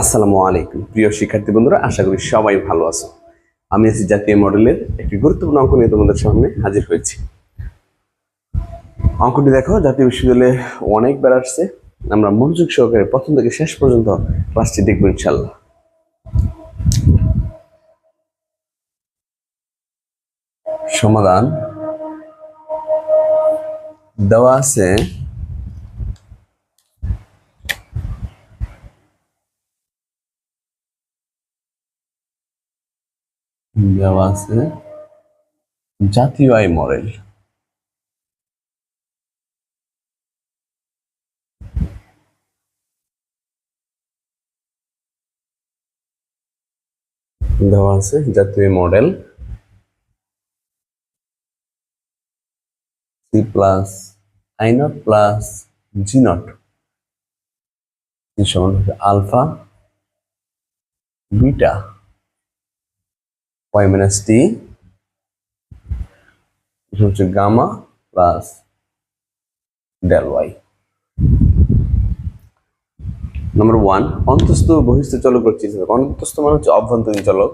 আসসালামু আলাইকুম। প্রিয় শিক্ষার্থী বন্ধুরা, আশা করি সবাই ভালো আছো। আমি আছি জাতীয় মডেলের একটি গুরুত্বপূর্ণ অঙ্ক নিয়ে তোমাদের সামনে হাজির হয়েছি। অঙ্কটি দেখো, জাতীয় বিশ্ববিদ্যালয়ে অনেকবার আসছে। আমরা মনোযোগ সহকারে প্রথম থেকে শেষ পর্যন্ত ক্লাসটি দেখব ইনশাল্লাহ সমাধান দেওয়া আছে দেওয়া আছে। জাতীয় আয় মডেল। দেওয়া আছে জাতীয় model. C plus I naught plus G naught সমান আলফা, বিটা। Minus t এটা হচ্ছে gamma plus del Y number one অন্তস্থ বহিস্থ চলক করো। অন্তস্থ মানে হচ্ছে অভ্যন্তরীণ চলক।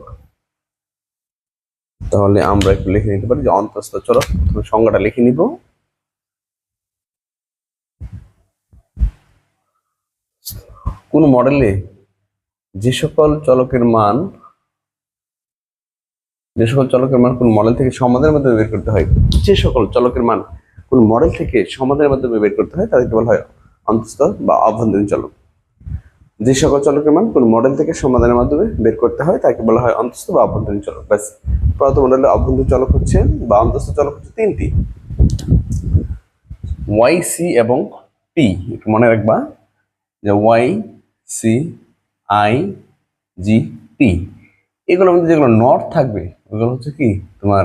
তাহলে আমরা একটু লিখে নিতে পারি যে অন্তস্থ চলক, প্রথমে সংজ্ঞাটা লিখে নিব। কোন মডেলে যে সকল চলকের মান যে সকল চলকের মান কোন মডেল থেকে সমাধানের মাধ্যমে বের করতে হয়, যে সকল চলকের মান কোন মডেল থেকে সমাধানের মাধ্যমে বের করতে হয়, তাদেরকে বলা হয় অন্তস্থ বা অভ্যন্তরীণ চলক। যে সকল চলকের মান কোন মডেল থেকে সমাধানের মাধ্যমে বের করতে হয়, তাকে বলা হয় অন্তস্থ বা অভ্যন্তরীণ চলক। ব্যাস, প্রথম মডেলের অভ্যন্তরীণ চলক হচ্ছে বা অন্তস্থ চলক হচ্ছে তিনটি। ওয়াই সি এবং পি একটু মনে রাখবা, যে Y C I G T এগুলোর মধ্যে যেগুলো নট থাকবে ওগুলো হচ্ছে কি? তোমার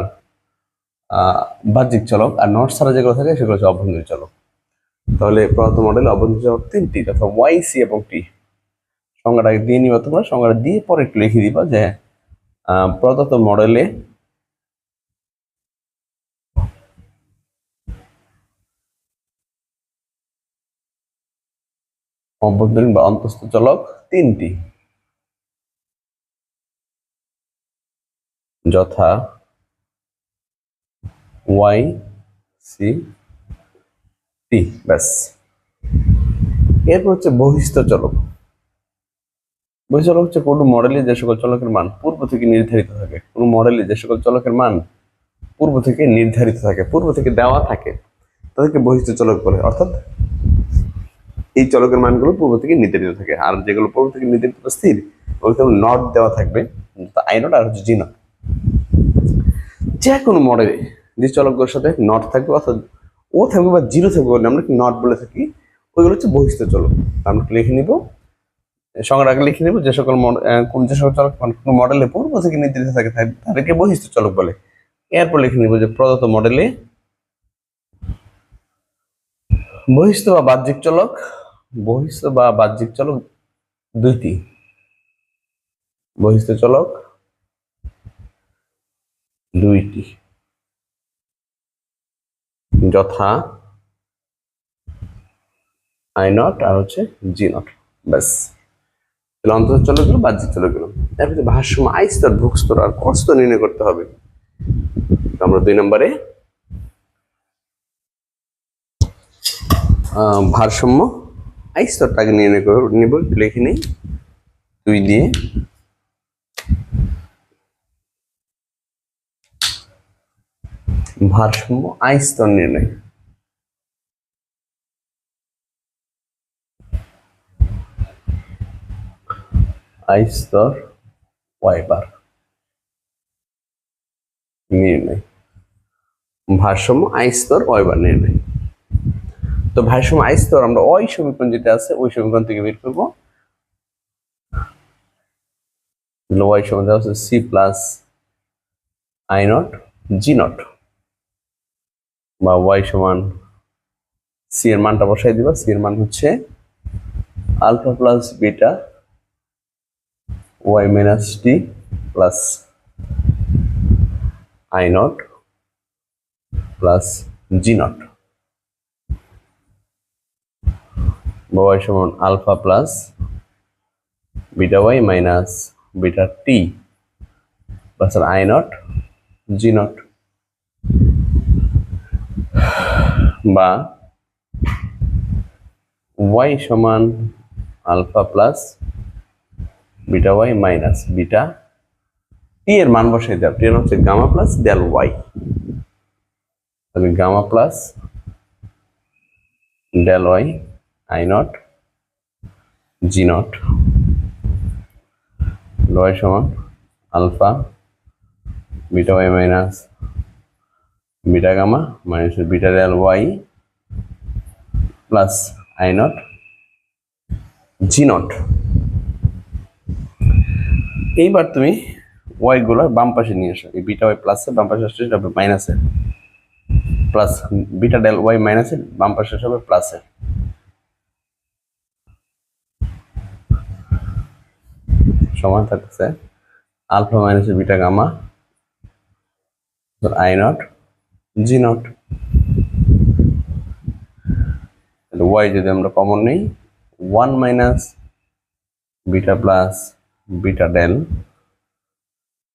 বাহ্যিক চলক আর নট ছাড়া যেগুলো থাকে সেগুলো হচ্ছে অভ্যন্তরীণ চলক। তাহলে প্রথম মডেল অভ্যন্তরীণ চলক তিনটি তথা ওয়াই সি এবং টি সংজ্ঞাটা দিয়ে নিবা তোমরা, সংজ্ঞাটা দিয়ে পরে একটু লিখে দিবা যে প্রদত্ত মডেলে অভ্যন্তরীণ বা অন্তস্থ চলক তিনটি। যথা ওয়াই সি টি, ব্যাস। এরপর হচ্ছে বহিস্থ চলক। বহিস্থ চলক হচ্ছে কোনো মডেলে যে সকল চলকের মান পূর্ব থেকে নির্ধারিত থাকে। কোনো মডেলে যে সকল চলকের মান পূর্ব থেকে নির্ধারিত থাকে, পূর্ব থেকে দেওয়া থাকে, তাদেরকে বহিস্থ চলক বলে। অর্থাৎ এই চলকের মানগুলো পূর্ব থেকে নির্ধারিত থাকে। আর যেগুলো পূর্ব থেকে নির্ধারিত স্থির ওইগুলো নট দেওয়া থাকবে আই নট আর হচ্ছে জি নট যে কোনো মডেলে চলকগুলোর সাথে নট থাকবে অর্থাৎ ও থাকবে বা জিরো থাকবে বলে আমরা নট বলে থাকি? ওইগুলো হচ্ছে বহিষ্ঠ চলক। আমরা লিখে নিব? সঙ্গে আগে লিখে নিব, যে সকল কোন যে সকল চলক কোনো মডেলে পূর্ব থেকে নির্ধারিত থাকে তাদেরকে বহিস্থ চলক বলে। এরপর লিখে নিব যে প্রদত্ত মডেলে বহিষ্ঠ বা বাহ্যিক চলক বহিষ্ঠ বা বাহ্যিক চলক দুইটি। বহিষ্ঠ চলক দুইটি। যথা আই নট আর হচ্ছে জি নট ব্যাস। তাহলে অন্তত চলে গেলো, বাহ্যিক চলে গেলো। তারপরে ভাষ্য আই স্তর, ভোগ স্তর আর কর নির্ণয় করতে হবে। আমরা দুই নম্বরে ভারসাম্য, আই স্তরটাকে নির্ণয় করে নিব, লিখে নেই। দুই দিয়ে ভারসাম্য আই স্তর নির্ণয়। আই স্তর ওয়াই বার নির্ণয়। ভারসাম্য আই স্তর ওয়াই নির্ণয়। তো ভারসাম্য আই স্তর আমরা ওই সমীকরণ যেটা আছে, ওই সমীকরণ থেকে বের করব। সমান দেওয়া হচ্ছে C plus I naught G naught বা ওয়াই সমান সি এর মানটা বসাই দিবা। সি এর মান হচ্ছে alpha plus beta Y minus T plus I naught plus G naught বা ওয়াই সমান alpha plus beta Y minus beta T plus I naught G naught বা ওয়াই সমান alpha plus beta Y minus beta T এর মান বসাই দেওয়া T এর হচ্ছে গামা প্লাস ডেল ওয়াই তাহলে gamma plus del Y I naught G naught Y সমান alpha beta Y minus beta gamma minus beta del Y plus I naught G naught. এইবার তুমি ওয়াই গুলো বাম পাশে নিয়ে এসো। এই বিটা ওয়াই প্লাসে বাম পাশে আসছে এটা মাইনাসে প্লাস বিটা ডেল ওয়াই মাইনাসে বাম পাশে আসবে প্লাসে সমান থাকছে alpha minus beta gamma I naught G naught Y যদি আমরা কমন নেই one minus beta plus beta del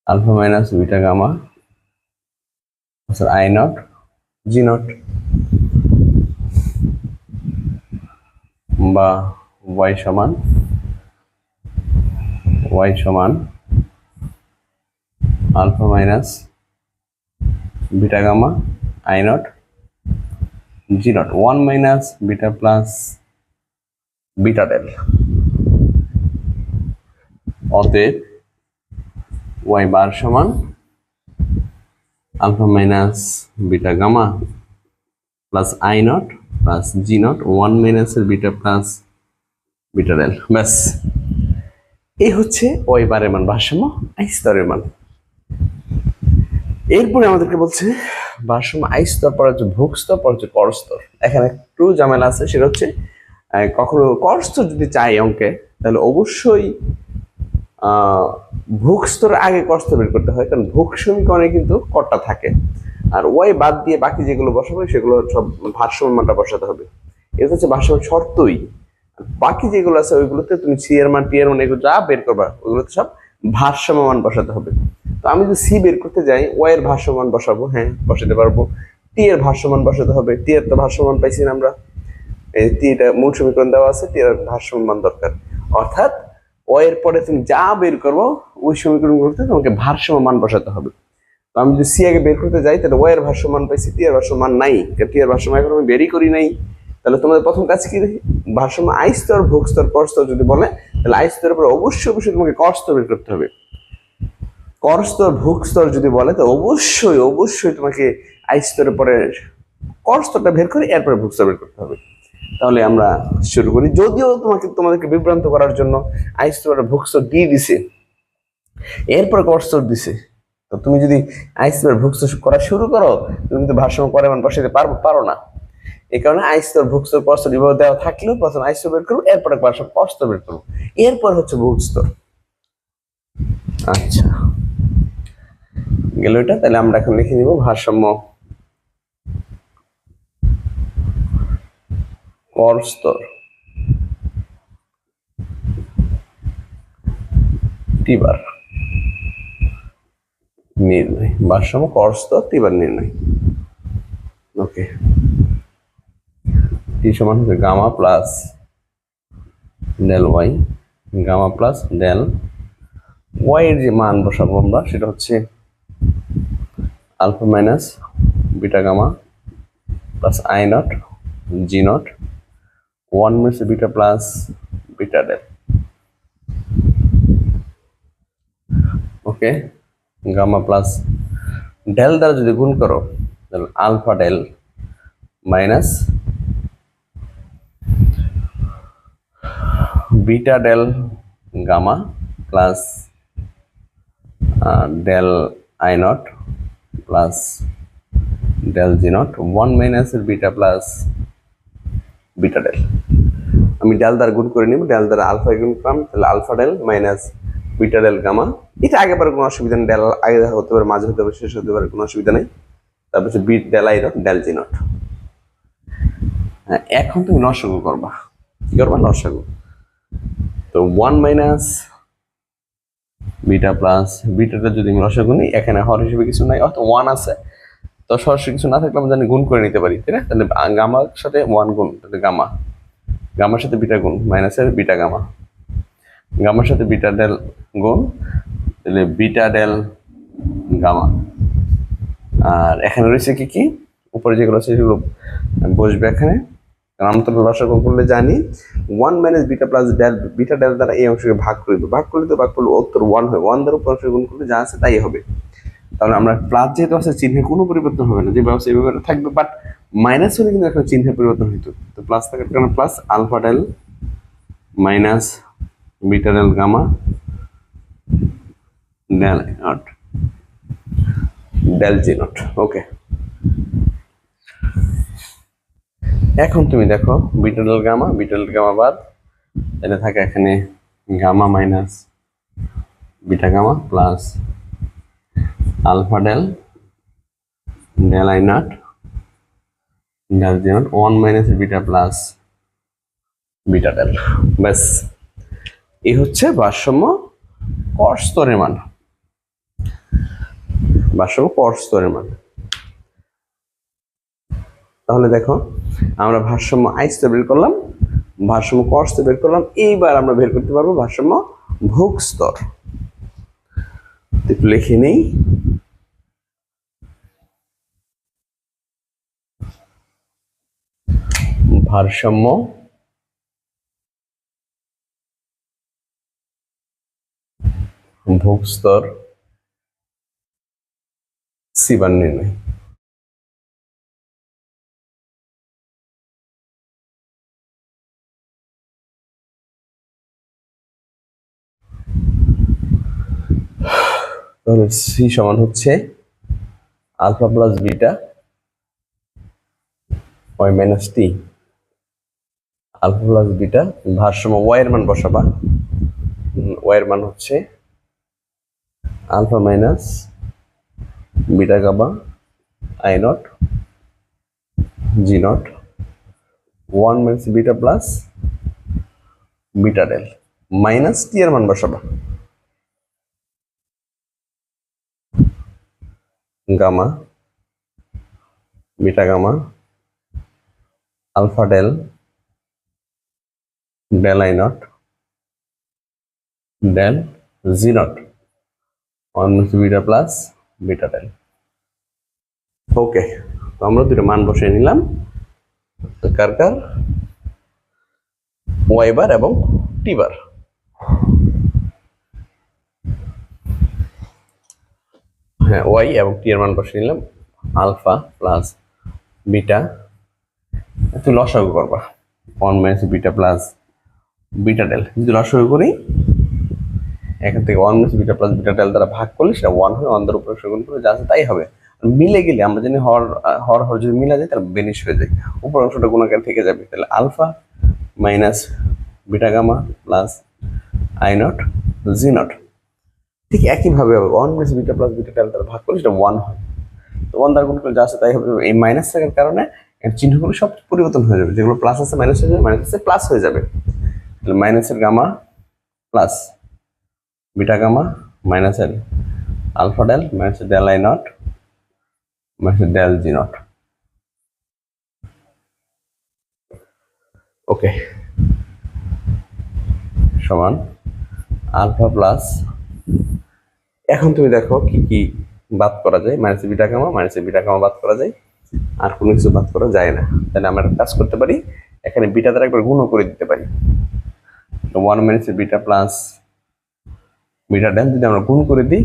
alpha minus beta gamma I naught G naught বা ওয়াই সমান ওয়াই সমান alpha minus beta gamma I naught, G naught, one minus beta plus beta del অতএব Y bar সমান alpha minus beta gamma plus I naught plus G naught, one মাইনাসের beta plus beta del ব্যাস এই হচ্ছে ওই বারের মান, ভারসাম্য আই স্তরের মান। এরপরে আমাদেরকে বলছে, ভারসাম্য আই স্তর পর হচ্ছে ভোগ স্তর পর হচ্ছে কর স্তর এখানে একটু ঝামেলা আছে, সেটা হচ্ছে কখনো কর স্তর যদি চাই অঙ্কে, তাহলে অবশ্যই ভোগ স্তর আগে কর স্তর বের করতে হয়, কারণ ভোগ সমীকরণে কিন্তু করটা থাকে। আর ওয়াই বাদ দিয়ে বাকি যেগুলো বসাবে, সেগুলো সব ভারসাম্য মানটা বসাতে হবে। এটা হচ্ছে ভারসাম্য শর্তই। বাকি যেগুলো আছে, ওইগুলোতে তুমি সি এর মান টি মান, এগুলো যা বের করবা, ওগুলোতে সব ভারসাম্য মান বসাতে হবে। তো আমি যদি সি বের করতে যাই ওয়াই এর ভারসাম্য মান বসাবো হ্যাঁ বসাতে পারব। টি এর ভারসাম্য বসাতে হবে টি এর তো ভারসাম্য মান পাইছি না আমরা। এই টি এটা মূল সমীকরণ দেওয়া আছে টি এর ভারসাম্য মান দরকার। অর্থাৎ ওয়াই এর পরে তুমি যা বের করব, ওই সমীকরণ করতে তোমাকে ভারসাম্য মান বসাতে হবে। তো আমি যদি সি আগে বের করতে যাই, তাহলে ওয়াই এর ভারসাম্য পাইছি টি এর ভারসাম্য নাই। টি এর ভারসাম্য এখন আমি বেরই করি নাই। তাহলে তোমাদের প্রথম কাজ কি? ভারসাম্য আই স্তর, ভোগ যদি বলে, তাহলে আই স্তরের অবশ্যই অবশ্যই তোমাকে কর বের করতে হবে। কর স্তর ভোগ স্তর যদি বলে, তো অবশ্যই অবশ্যই তোমাকে আই স্তরের পরে কর স্তরটা বের করে, এরপরে ভোগ স্তর বের করতে হবে। তাহলে আমরা শুরু করি। যদিও তোমাকে, তোমাদেরকে বিভ্রান্ত করার জন্য আই স্তরের ভোগ স্তর দিয়ে দিছে, এরপরে কর স্তর দিছে। তো তুমি যদি আই স্তরের ভোগ স্তর করা শুরু করো, তুমি কিন্তু ভারসাম্য করে মান বসাতে পারব, পারো না। এই কারণে আইস্তর ভূস্তর পরস্তর বিভাগ দেওয়া থাকলেও প্রথম আইস্তর বের করব, এরপরে পার্শ্ব পরস্তর বের করব। এরপর হচ্ছে ভূস্তর আচ্ছা। গেল এটা, তাহলে আমরা এখন লিখে নিব ভারসাম্য। কর স্তর। নির্ণয়। ভারসাম্য কর স্তর টিবার নির্ণয়। ওকে। টি সমান হচ্ছে gamma plus del Y, gamma plus del Y এর যে মান বসাবো আমরা, সেটা হচ্ছে alpha minus beta gamma plus I naught, G naught, one minus beta plus beta del. Okay, gamma plus del দ্বারা যদি গুণ করো, তাহলে alpha del minus beta del gamma plus del I naught plus del G naught one মাইনাসের beta plus beta del. আমি del দ্বারা গুণ করে নিব, ডেল দ্বারা আলফা গুণ করলাম, তাহলে alpha del minus beta del gamma. এটা আগে পারে কোনো অসুবিধা নেই, ডেল আগে হতে পারে, মাঝে হতে পারে, শেষ হতে পারে, কোনো অসুবিধা নেই। তারপর হচ্ছে beta del I naught del G naught হ্যাঁ এখন তুমি লসাগু করবা। কি করবা? লসাগু তো ওয়ান মাইনাস বিটা প্লাস, বিটাটা যদি আমি রসগো নিই, এখানে হর হিসেবে কিছু নাই, অর্থাৎ ওয়ান আছে। তো সরাসরি কিছু না থাকলে আমরা জানি গুণ করে নিতে পারি, তাই না? তাহলে গামার সাথে ওয়ান গুণ, তাহলে গামা। গামার সাথে বিটা গুণ মাইনাসের বিটা গামা। গামার সাথে বিটা ডেল গুণ, তাহলে বিটা ডেল গামা। আর এখানে রয়েছে কি কি? উপরে যেগুলো আছে সেগুলো বসবে এখানে। কারণ আমরা তো রসগো করলে জানি one minus beta plus del beta del দ্বারা এই অংশকে ভাগ করে দেবো। ভাগ করলে তো ভাগ করলে উত্তর ওয়ান হয়। ওয়ান দ্বারা উপর অংশ গুণ করলে যা আছে তাই হবে। তাহলে আমরা প্লাস যেহেতু আছে, চিহ্নের কোনো পরিবর্তন হবে না। যে ব্যবসা এইভাবে থাকবে বাট মাইনাস হলে কিন্তু একটা চিহ্নে পরিবর্তন হইতো। তো প্লাস থাকার কারণে plus alpha del minus beta del gamma del naught del G naught okay এখন তুমি দেখো beta del gamma beta del gamma বাদ। এটা থাকে এখানে gamma minus beta gamma plus alpha del del I naught del G naught, one minus beta plus beta del. ব্যাস, এই হচ্ছে ভারসাম্য কর স্তরের মান। ভারসাম্য কর স্তরের মান। তাহলে দেখো, আমরা ভারসাম্য আইস তো বের করলাম, ভারসাম্য কর্স তো বের করলাম, এইবার আমরা বের করতে পারব ভারসাম্য ভোগ স্তর। লিখে নেই। ভারসাম্য ভোগ স্তর সিবান নির্ণয়। তাহলে সি সমান হচ্ছে alpha plus beta Y minus T alpha plus beta ভারসাম্য ওয়াই এর মান বসাবা। ওয়াই এর মান হচ্ছে alpha minus beta gamma I naught G naught one minus beta plus beta del minus T এর মান বসাবা। Gamma, beta gamma, alpha del del I naught, del G naught. One beta plus beta del. Okay, তো আমরা দুটো মান বসিয়ে নিলাম। কার কার? Y bar এবং টি হ্যাঁ ওয়াই এবং টি এর মান বসিয়ে নিলাম। Alpha plus beta. তুই লসাগু করবা। One minus beta plus beta del. যদি লসাগু করি, এখান থেকে one minus beta plus beta del দ্বারা ভাগ করলে সেটা ওয়ান হয় অন্ধার উপরে গুণ করে যা আছে তাই হবে। মিলে গেলে আমরা জানি হর হর হর যদি মিলা যায় তাহলে বেনিশ হয়ে যায়। উপর অংশটা গুণাকার থেকে যাবে। তাহলে alpha minus beta gamma plus I naught, G naught. ঠিক একইভাবে হবে। One minus beta plus beta del দ্বারা ভাগ করলে সেটা ওয়ান হয় তো ওয়ান দ্বারা গুণ করলে যা আছে তাই হবে। এই মাইনাস থাকার কারণে এর চিহ্নগুলো সব পরিবর্তন হয়ে যাবে। যেগুলো প্লাস আছে মাইনাস হয়ে যাবে মাইনাস আছে প্লাস হয়ে যাবে। তাহলে মাইনাসের গামা প্লাস বিটা গামা মাইনাসের আলফা ডেল মাইনাসের ডেল আই নট মাইনাসের ডেল জি নট ওকে সমান আলফা প্লাস এখন তুমি দেখো কি কি বাদ করা যায়। মাইনাসের বিটা গামা মাইনাসের বিটা গামা বাদ করা যায়। আর কোনো কিছু বাদ করা যায় না। তাহলে আমরা কাজ করতে পারি। এখানে বিটা দ্বারা একবার গুণও করে দিতে পারি। ওয়ান মাইনাসের বিটা প্লাস বিটা ডেল যদি আমরা গুণ করে দিই,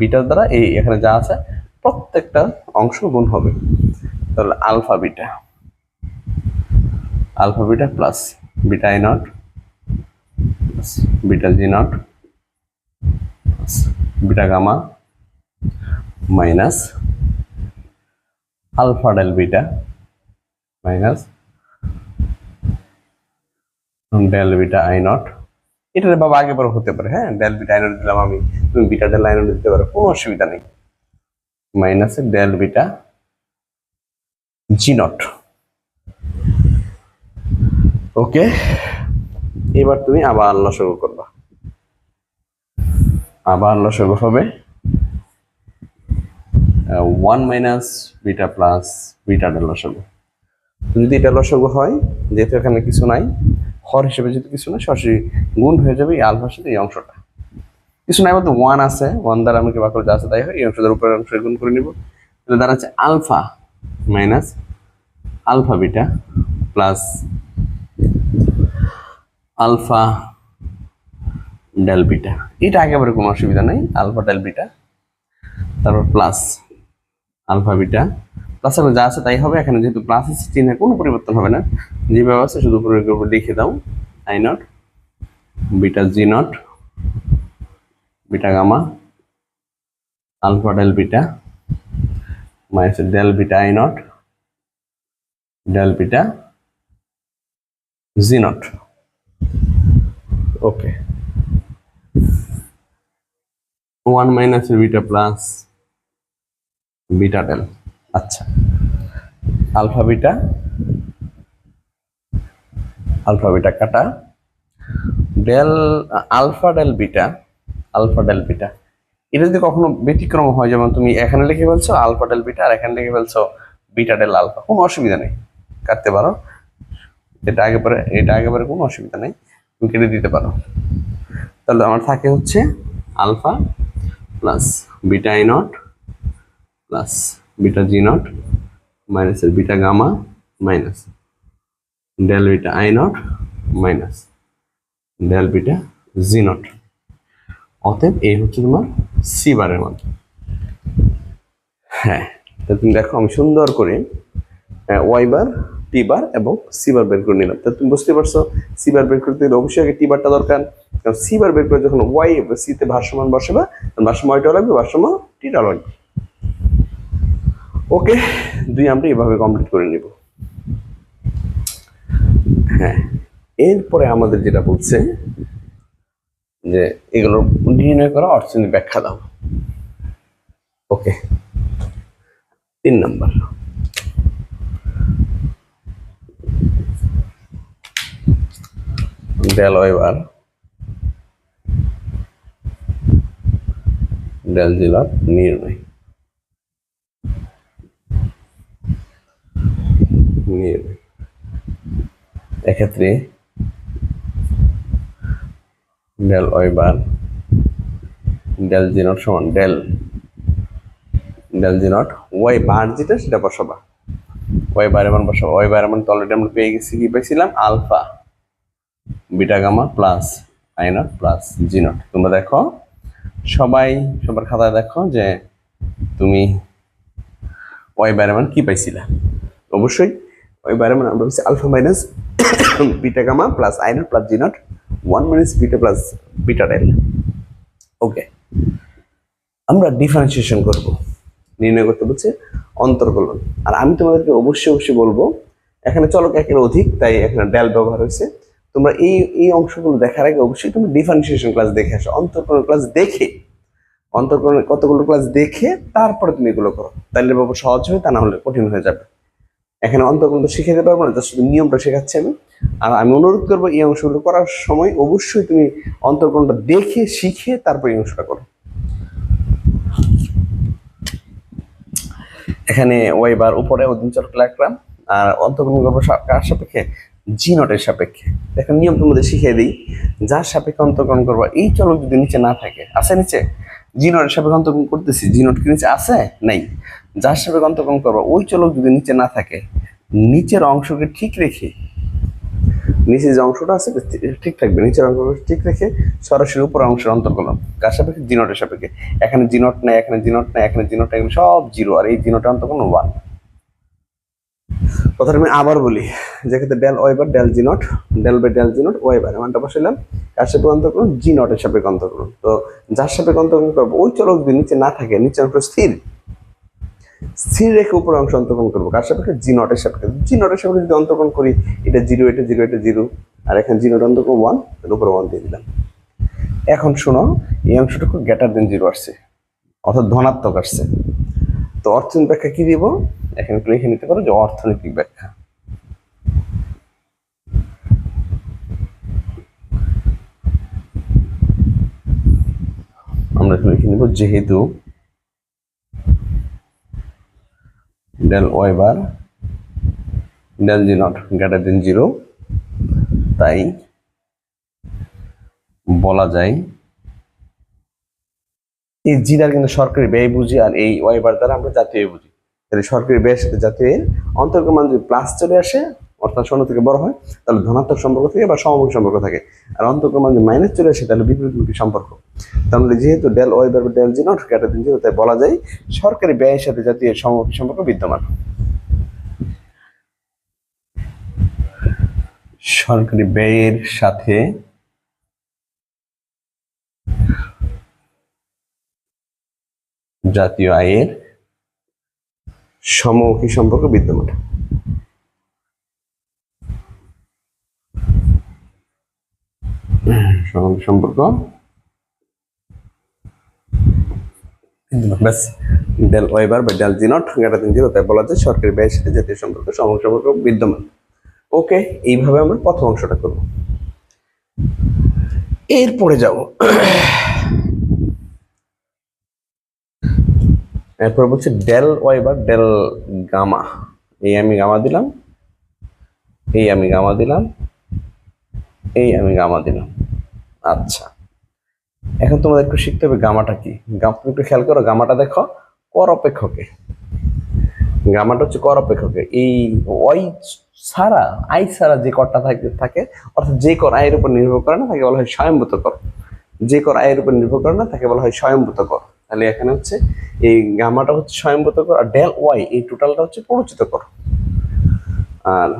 বিটার দ্বারা এই এখানে যা আছে, প্রত্যেকটা অংশ গুণ হবে। তাহলে alpha beta alpha beta plus beta I naught beta G naught beta gamma minus alpha del beta minus del beta I naught. এটা বাবা আগে পরে হতে পারে হ্যাঁ? ডেল বিটা আই নট দিলাম আমি। তুমি বিটা ডেল আই নট দিতে পারো, কোনো অসুবিধা নেই। Minus del beta G naught. Okay? এবার তুমি আবার লসগু করবা আবার লসগু হবে। ওয়ান মাইনাস বিটা প্লাস বিটাটা লসগু যদি এটা লসগু হয়, যেহেতু এখানে কিছু নাই, হর হিসেবে যদি কিছু নাই সরাসরি গুণ হয়ে যাবে এই আলফার সাথে এই অংশটা। কিছু নাই বলতে ওয়ান আছে ওয়ান দ্বারা আমি আমাকে বাকর যা আছে তাই হয়, এই অংশটার উপরের অংশ গুণ করে নিব। তাহলে দাঁড়াচ্ছে alpha minus alpha beta plus alpha del beta এটা একেবারে কোনো অসুবিধা নেই আলফা ডেল বিটা তারপর প্লাস আলফা বিটা প্লাস যা আছে তাই হবে, এখানে যেহেতু প্লাস আছে চিহ্নে কোনো পরিবর্তন হবে না। যেভাবে আছে, শুধু উপর লিখে দাও I naught beta G naught beta gamma alpha del beta minus del beta I naught del beta G naught okay one minus beta plus beta del. আচ্ছা। আলফা বিটা আলফা বিটা কাটা। Del, alpha del beta, alpha del beta. এটা যদি কখনো ব্যতিক্রম হয়, যেমন তুমি এখানে লিখে ফেলছো আলফা ডেল বিটা আর এখানে লিখে ফেলছো বিটা ডেল আলফা, কোনো অসুবিধা নেই। কাটতে পারো। এটা আগে পরে, এটা আগে পরে কোনো অসুবিধা নেই। তুমি কেটে দিতে পারো। তাহলে আমার থাকে হচ্ছে alpha plus beta I plus beta G naught মাইনাসের beta gamma minus del beta I naught minus del beta G naught. অতএব এই হচ্ছে তোমার সি বারের মান। হ্যাঁ তুমি দেখো আমি সুন্দর করে ওয়াই বার টি বার এবং সি বার করে নিলাম। তা তুমি বুঝতে পারছ, সি বার করতে গেলে অবশ্যই আগে টি বারটা দরকার। কারণ সি বার করে যখন ওয়াই সিতে ভারসমান বসাবে ভারসাম্য ওয়াইটাও লাগবে, ভারসাম্য টিটাও লাগবে। ওকে, দুই আমরা এভাবে কমপ্লিট করে নিব। হ্যাঁ এরপরে আমাদের যেটা বলছে, যে এগুলোর নির্ণয় করা অর্থনীতি ব্যাখ্যা দাও। ওকে, তিন নাম্বার। ডেল এবার। ডেল জিলার নির্ণয় নির্ণয় এক্ষেত্রে del Y bar del G naught সমান del del G naught Y bar যেটা সেটা বসাবা। ওয়াই বার মান বসাবা। ওয়াই বার মান তো অলরেডি আমরা পেয়ে গেছি, কি পেয়েছিলাম? Alpha. Beta gamma plus I naught plus G naught. তোমরা দেখো, সবাই, সবার খাতায় দেখো যে তুমি ওয়াই বার মান কি পাইছিলা। অবশ্যই ওই বাইরে মানে আমরা বলছি alpha minus beta gamma plus I naught plus G naught, one minus beta plus beta del okay, আমরা ডিফারেন্সিয়েশন করব, নির্ণয় করতে বলছে অন্তর্কলন আর আমি তোমাদেরকে অবশ্যই অবশ্যই বলব, এখানে চলক একের অধিক, তাই এখানে ডেল ব্যবহার হয়েছে। তোমরা এই এই অংশগুলো দেখার আগে অবশ্যই তুমি ডিফারেন্সিয়েশন ক্লাস দেখে আসো অন্তর্কলন ক্লাস দেখে অন্তর্কলনের কতগুলো ক্লাস দেখে তারপরে তুমি এগুলো করো। তাহলে বাবু সহজ হবে, তা না হলে কঠিন হয়ে যাবে। এখানে অন্তর্কলন তো শিখাতে পারব না শুধু নিয়মটা শেখাচ্ছি আমি। আর আমি অনুরোধ করব এই অংশগুলো করার সময় অবশ্যই তুমি অন্তর্কলনটা দেখে, শিখে তারপর এই অংশটা করো। এখানে ওয়াই বার উপরে অধীন চলক রাখলাম আর অন্তর্কলন করব কার সাপেক্ষে জি নটের সাপেক্ষে। এখন নিয়ম তোমাদের শিখিয়ে দিই, যার সাপেক্ষে অন্তর্কলন করব, এই চলক যদি নিচে না থাকে, আছে নিচে? জি নটের সাপেক্ষে অন্তর্কলন করতেছি জি নট কি নিচে আছে? নাই। যার সাপেক্ষে অন্তর্কলন করব, ওই চলক যদি নিচে না থাকে, নিচের অংশকে ঠিক রেখে, নিচে যে অংশটা আছে ঠিক থাকবে, নিচের অংশটা ঠিক রেখে সরাসরি উপর অংশের অন্তর্কলন কার সাপেক্ষে? জিনোটের সাপেক্ষে। এখানে জিনোট নাই, এখানে জিনোট নাই, এখানে জিনোট নাই, এখানে সব জিরো, আর এই জিনোটের অন্তর্কলন ওয়ান কথাটা আমি আবার বলি যেক্ষেত্রে del Y bar del G naught del by del G naught Y bar মানটা বসাইলাম। কার সাপেক্ষে অন্তর্কলন জি নটের সাপেক্ষে অন্তর্কলন তো যার সাপেক্ষে অন্তর্কলন করব, ওই চলক যদি নিচে না থাকে, নিচের অংশ স্থির স্থির রেখে উপর অংশ অন্তর্কলন করব। কার সাপেক্ষে? জি নটের সাপেক্ষে। জি নটের সাপেক্ষে যদি অন্তর্কলন করি, এটা জিরো এটা জিরো এটা জিরো আর এখানে জি নট অন্তর্কলন ওয়ানের উপরে ওয়ান দিয়ে দিলাম। এখন শোনো, এই অংশটুকু গ্রেটার দেন জিরো আসছে, অর্থাৎ ধনাত্মক আসছে। তো অর্থনৈতিক ব্যাখ্যা কি দিব? এখানে লিখে নিতে পারো যে অর্থনৈতিক ব্যাখ্যা। আমরা একটু লিখে নিব, যেহেতু del Y bar del G naught greater than zero তাই বলা যায় এই জি দ্বারা কিন্তু সরকারি ব্যয় বুঝি আর এই ওয়াই বার দ্বারা আমরা জাতীয় বুঝি। তাহলে সরকারি সাথে জাতীয় ব্যয়ের অন্তর্গ মান যদি প্লাস চলে আসে, অর্থাৎ শূন্য থেকে বড় হয়, তাহলে ধনাত্মক সম্পর্ক থাকে বা সমমুখী সম্পর্ক থাকে। আর অন্তর্গ মান যদি মাইনাস চলে আসে, তাহলে বিপরীতমুখী সম্পর্ক। তাহলে যেহেতু del Y bar del G naught greater than zero তাই বলা যায় সরকারি ব্যয়ের সাথে জাতীয় সমমুখী সম্পর্ক বিদ্যমান। সরকারি ব্যয়ের সাথে জাতীয় আয়ের সমমুখী সম্পর্ক বিদ্যমান। সমমুখী সম্পর্ক। ব্যাস, ডেল ওয়েবার বা del G naught, greater than zero, তাই বলা যায় সরকারি ব্যয়ের সাথে জাতীয় সম্পর্ক, সমমুখী সম্পর্ক বিদ্যমান। ওকে, এইভাবে আমরা প্রথম অংশটা করব। এরপরে যাব। এরপর বলছে ডেল ওয়াই বা ডেল গামা। এই আমি গামা দিলাম, এই আমি গামা দিলাম, এই আমি গামা দিলাম। আচ্ছা এখন তোমাদের একটু শিখতে হবে গামাটা কি। তুমি একটু খেয়াল করো, গামাটা দেখো, কর অপেক্ষকে। গামাটা হচ্ছে কর অপেক্ষকে। এই ওয়াই ছাড়া, আই ছাড়া যে করটা থাকে থাকে, অর্থাৎ যে কর আয়ের উপর নির্ভর করে না, তাকে বলা হয় স্বয়ংভূত কর। যে কর আয়ের উপর নির্ভর করে না, তাকে বলা হয় স্বয়ংভূত কর। তাহলে এখানে হচ্ছে এই গামাটা হচ্ছে স্বয়ংভূত কর, আর ডেল ওয়াই, এই টোটালটা হচ্ছে পরিচিত কর। আর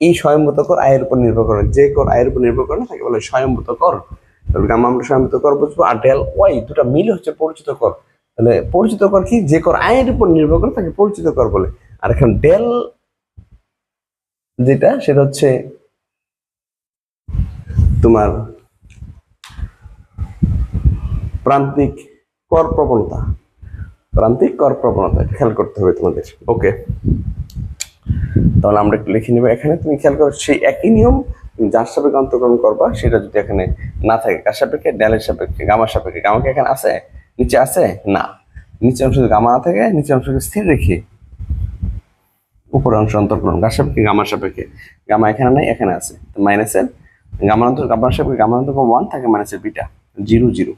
এই স্বয়ংভূত কর আয়ের উপর নির্ভর করে, যে কর আয়ের উপর নির্ভর করে না, তাকে বলে স্বয়ংভূত কর। তাহলে গামা আমরা স্বয়ংভূত কর বুঝব, আর ডেল ওয়াই দুটা মিলে হচ্ছে পরিচিত কর। তাহলে পরিচিত কর কি? যে কর আয়ের উপর নির্ভর করে তাকে পরিচিত কর বলে। আর এখন ডেল যেটা, সেটা হচ্ছে তোমার প্রান্তিক কর প্রবণতা। প্রান্তিক কর প্রবণতা খেয়াল করতে হবে তোমাদের। ওকে তাহলে আমরা একটু লিখে নেব এখানে। তুমি খেয়াল করো, সেই একই নিয়ম যার সাপেক্ষে অন্তর্গ্রহণ করবা, সেটা যদি এখানে না থাকে, কার সাপেক্ষে? ড্যালের সাপেক্ষে, গামার সাপেক্ষে। গামাকে এখানে আছে? নিচে আছে? না। নিচে অংশ যদি গামা না থাকে নিচে অংশকে স্থির রেখে উপরের অংশ অন্তর্গ্রহণ গার সাপেক্ষে? গামার সাপেক্ষে। গামা এখানে নাই, এখানে আছে। মাইনাসের গামান্তর গামার সাপেক্ষে গামার গামান্তর ওয়ান থাকে মাইনাসের বিটা। জিরো জিরো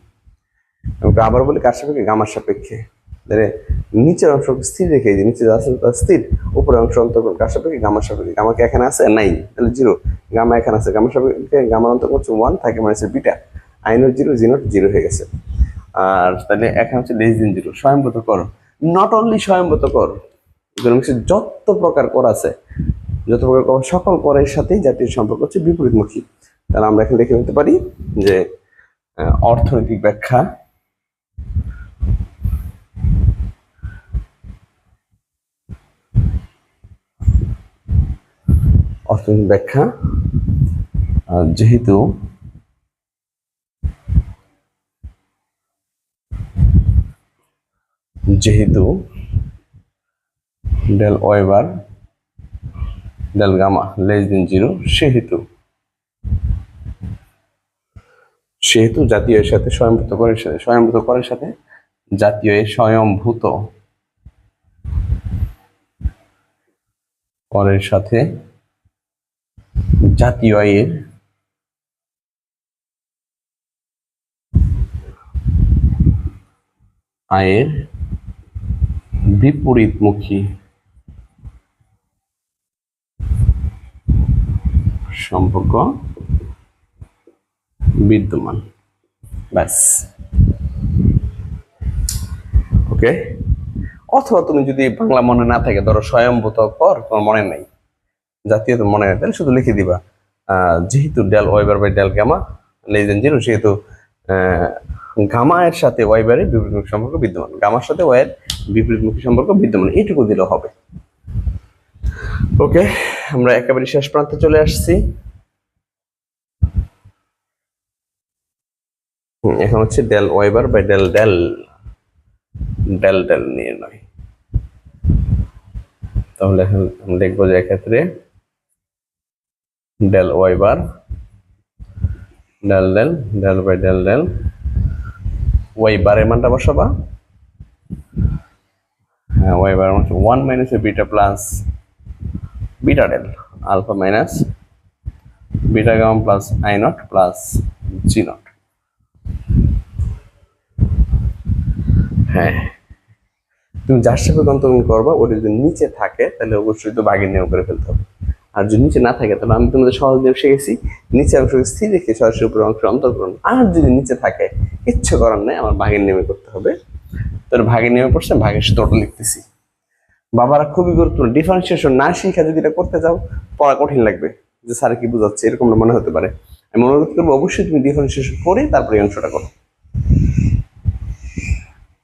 এবং আবার বলি কার সাপেক্ষে? গামার সাপেক্ষে। নিচের অংশ স্থির রেখে দিই নিচে স্থির, উপরের অংশ অন্তর্গত কার সাপেক্ষে? গামার সাপেক্ষে। গামাকে এখানে আছে নাই তাহলে জিরো গামা এখানে আছে। গামার সাপেক্ষে গামার অন্তর্গত হচ্ছে ওয়ান থাকে মানে হচ্ছে বিটা আইনোর জিরো জিনোট জিরো হয়ে গেছে। আর তাহলে এখানে হচ্ছে লেস দিন জিরো স্বয়ংভূত কর। নট অনলি স্বয়ংভূত কর যত প্রকার কর আছে, যত প্রকার কর, সকল করের সাথেই জাতীয় সম্পর্ক হচ্ছে বিপরীতমুখী। তাহলে আমরা এখানে দেখে নিতে পারি যে অর্থনৈতিক ব্যাখ্যা অর্থনৈতিক ব্যাখ্যা। যেহেতু যেহেতু del Y bar del gamma less than zero সেহেতু সেহেতু জাতীয় এর সাথে স্বয়ংভূত করের সাথে স্বয়ংভূত করের সাথে জাতীয় এর স্বয়ংভূত করের সাথে জাতীয় আয়ের আয়ের বিপরীতমুখী সম্পর্ক বিদ্যমান। ব্যাস। ওকে অথবা তুমি যদি বাংলা মনে না থাকে, ধরো স্বয়ংভূত কর, তোমার মনে নাই। জাতীয় তো মনে নেই, তাহলে শুধু লিখে দিবা। যেহেতু del Y bar by del gamma less than zero সেহেতু গামা এর সাথে ওয়াইবারের বিপরীতমুখী সম্পর্ক বিদ্যমান। গামার সাথে ওয়াইয়ের বিপরীতমুখী সম্পর্ক বিদ্যমান, এইটুকু দিলেও হবে। ওকে আমরা একেবারে শেষ প্রান্তে চলে আসছি। এখন হচ্ছে del Y bar by del del del del নিয়ে নয় তাহলে এখন দেখব যে এক্ষেত্রে del Y bar del del del by del del Y বারের মানটা বসাবা। হ্যাঁ ওয়াই বারের মান one minus beta plus beta del alpha minus beta gamma plus I naught plus G naught হ্যাঁ। তুমি যার সাথে অন্তর্গণ করবা, ওটা যদি নিচে থাকে, তাহলে অবশ্যই তো বাগের নিয়ম করে ফেলতে হবে। আর যদি নিচে না থাকে, তাহলে আমি তোমাদের সহজ নিয়ম শিখেছি। নিচে অংশ স্থির রেখে সরাসরি উপরে অংশ অন্তর্গ্রহণ আর যদি নিচে থাকে ইচ্ছে করার নেই, আমার ভাগের নিয়মে করতে হবে। তোর ভাগের নিয়মে পড়ছে ভাগের ওটা লিখতেছি। বাবারা খুবই গুরুত্বপূর্ণ। ডিফারেন্সিয়েশন না শিখা যদি এটা করতে যাও পড়া কঠিন লাগবে। যে স্যার কি বোঝাচ্ছে এরকম মনে হতে পারে। আমি অনুরোধ করব, অবশ্যই তুমি ডিফারেন্সিয়েশন করে তারপরে অংশটা করো।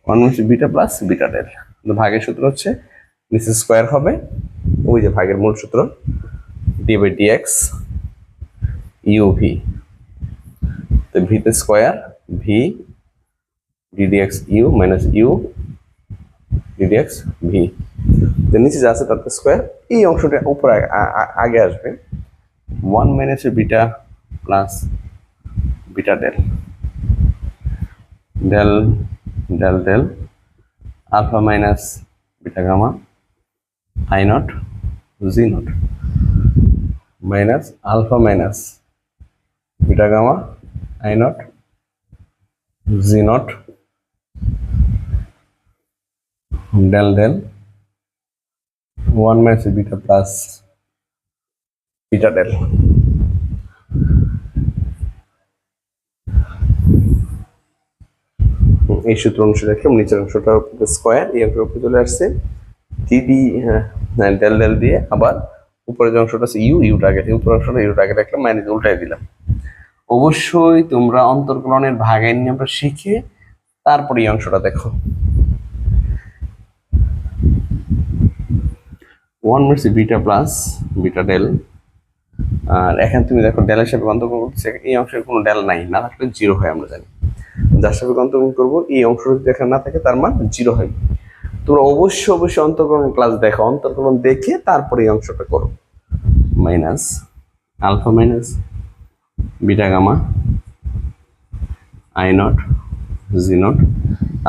ওয়ান হচ্ছে বিটা প্লাস বিটা ডেল ভাগের সূত্র হচ্ছে নিচে স্কোয়ার হবে। ওই যে ভাগের মূল সূত্র D by D X U V তো ভিতে square V D D X U minus U D D X V তো নিচে যা আছে তাতে স্কোয়ার এই অংশটা উপরে আগে আসবে। One minus beta plus beta del del del del alpha minus beta gamma I naught G naught minus alpha minus beta gamma I naught G naught del del one minus beta plus beta del এই সূত্র অনুসারে রাখলাম নিচের অংশটা square এই অংশের উপরে চলে আসছে ডিডি ডেল ডেল দিয়ে আবার উপরে যে অংশটা আছে ইউ ইউটা আগে উপরের অংশটা ইউটা আগে রাখলাম মাইনাস উল্টাই দিলাম। অবশ্যই তোমরা অন্তর্কলনের ভাগের নিয়মটা শিখে তারপরে এই অংশটা দেখো। One minus beta plus beta del আর এখানে তুমি দেখো ডেলের সাথে অন্তর্কলন করতেছে এই অংশের কোনো ডেল নাই, না থাকলে জিরো হয়, আমরা জানি। যার সাথে অন্তর্কলন করব, এই অংশটা এখানে না থাকে, তার মান জিরো হয়। তোমরা অবশ্যই অবশ্যই অন্তর্গ্রহণ ক্লাস দেখো অন্তর্গ্রহণ দেখে তারপরে এই অংশটা করো। Minus alpha minus beta gamma I naught G naught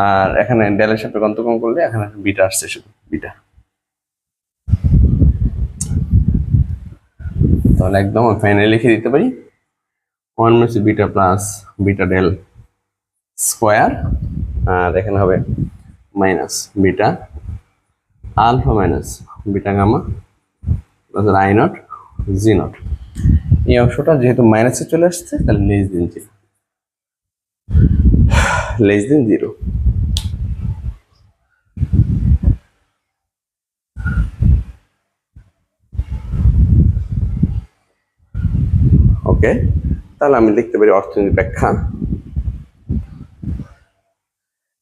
আর এখানে ডেলের সাথে অন্তর্কলন করলে এখানে বিটা আসছে শুধু বিটা তাহলে একদম ফাইনালি লিখে দিতে পারি। One minus beta plus beta del square, আর এখানে হবে minus beta, alpha minus beta gamma I naught, G naught. এই অংশটা যেহেতু মাইনাসে চলে আসছে, তাহলে less than zero less than zero okay তাহলে আমি লিখতে পারি অর্থনীতি ব্যাখ্যা।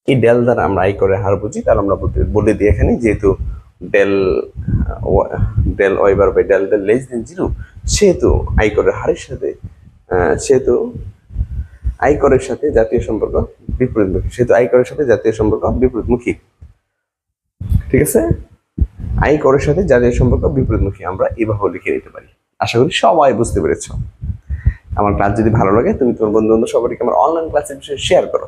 এই ডেল দ্বারা আমরা আই করে হার বুঝি, তাহলে আমরা বলে দিই এখানে, যেহেতু del del Y bar by del del less than zero, সেহেতু আই করে হারের সাথে সেহেতু আই করের সাথে জাতীয় সম্পর্ক বিপরীতমুখী, সেহেতু আই করের সাথে জাতীয় সম্পর্ক বিপরীতমুখী। ঠিক আছে? আই করের সাথে জাতীয় সম্পর্ক বিপরীতমুখী, আমরা এভাবে লিখে নিতে পারি। আশা করি সবাই বুঝতে পেরেছ। আমার ক্লাস যদি ভালো লাগে, তুমি তোমার বন্ধু বান্ধব সবাইকে আমার অনলাইন ক্লাসের বিষয়ে শেয়ার করো।